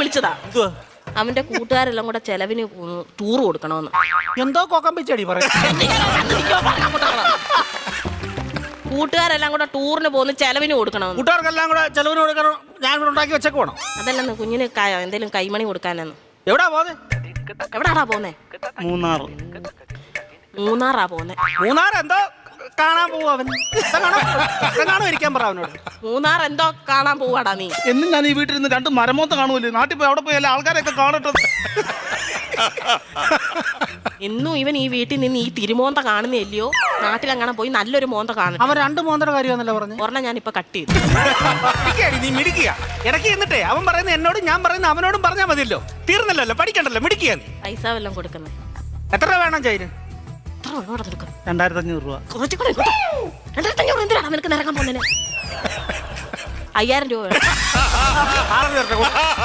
വിളിച്ചതാ. അവന്റെ കൂട്ടുകാരെല്ലാം കൂടെ ചെലവിന് ടൂർ കൊടുക്കണമെന്ന്. എന്തോ കൊക്കം പിച്ചടി പറയാം. കൂട്ടുകാരെല്ലാം കൂടെ ടൂറിന് പോകുന്ന ചെലവിന് കൊടുക്കണം കൂട്ടുകാർക്കെല്ലാം കൂടെ ചെലവിന് കൊടുക്കണം. ഞാൻ ഇവിടെ ഉണ്ടാക്കി വെച്ചേക്ക് വേണം അതല്ലെന്ന് കുഞ്ഞിന് എന്തെങ്കിലും എന്തേലും കൈമണി കൊടുക്കാനെന്ന്. എവിടാ പോന്നെ? എവിടാടാ പോന്നെ? മൂന്നാർ മൂന്നാറാ പോന്നെ. മൂന്നാർ എന്തോ കാണാൻ പോവാൻ അവൻ. കാണാൻ ഇരിക്കാൻ പറ അവനോട്? മൂന്നാർ എന്തോ കാണാൻ പോവാടാ നീ. എന്നും ഞാൻ ഈ വീട്ടിൽ നിന്ന് രണ്ട് മരമോത്ത കാണുമല്ലേ നാട്ടിൽ പോയി അവിടെ പോയി എല്ലാ ആൾക്കാരെയൊക്കെ കാണട്ടെ? എന്നും ഇവൻ ഈ വീട്ടിൽ നിന്ന് ഈ തിരുമോന്ത കാണുന്നില്ലയോ നാട്ടിലങ്ങനെ പോയി നല്ലൊരു മോന്ത കാണും. അവൻ രണ്ട് മോന്തയുടെ കാര്യമാണല്ലോ പറഞ്ഞു? ഒരെണ്ണം ഞാൻ ഇപ്പൊ കട്ട് ചെയ്തു. നീ മിടിക്കുക ഇടയ്ക്ക് എന്നിട്ടേ അവൻ പറയുന്ന എന്നോടും ഞാൻ പറയുന്ന അവനോടും പറഞ്ഞാൽ മതിയല്ലോ. തീർന്നല്ലോ പഠിക്കണ്ടല്ലോ മിടിക്കുക നീ. പൈസ വല്ലതും കൊടുക്കുന്നത് എത്ര വേണം ചൈന്? എത്ര ഉള്ളോടെ നിനക്ക്? രണ്ടായിരത്തി അഞ്ഞൂറ് രൂപ. കുറച്ച് കൂടെ ഇങ്ങോട്ട്. രണ്ടായിരത്തഞ്ഞൂറ് എന്തിനാണ് നിനക്ക് നിരക്കാൻ പോകുന്നതിന്? അയ്യായിരം രൂപ വേണം. ആറ് കൂടെ